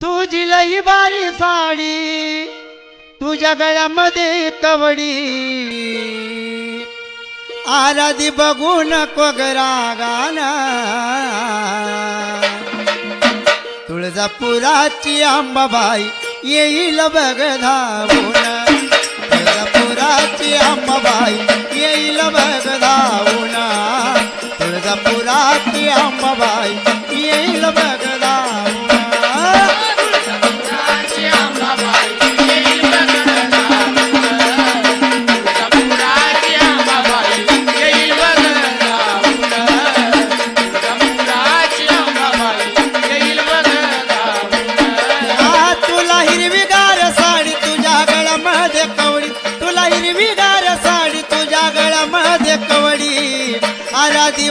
तुझी लई बारी साडी तुझ्या गळ्यामध्ये कवडी. आराधी बघू नको गाना तुळजापुराची आंबाबाई येईल बघ धावून. तुळजापुराची आंबाबाई येईल बघ धावून. तुळजापुराची आंबाबाई आराधी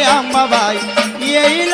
तुळजापुराची अंबाबाई येईल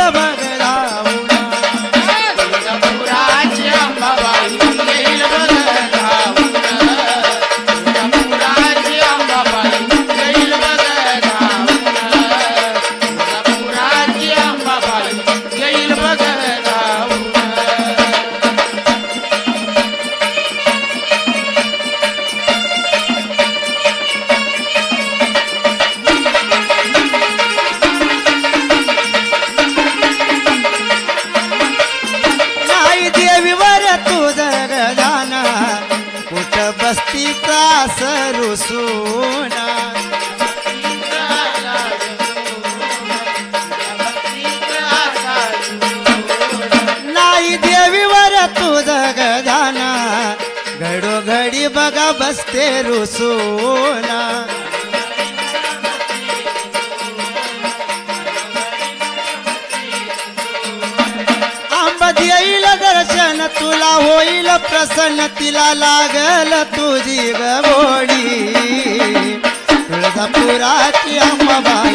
बघा बसते रुसूना येईल दर्शन तुला होईल प्रसन्न तिला लागल तुझी गोडी. तुळजापुराची अंबाबाई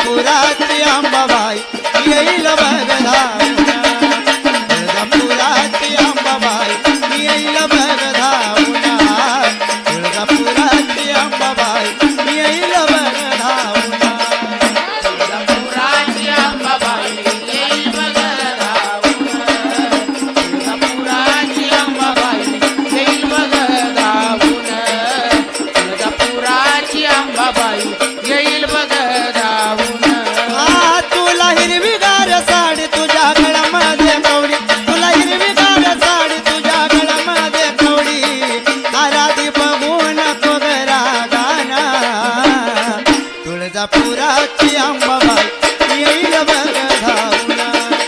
पुराती अंबाबाई येईल बदला पुराती अंबाबाई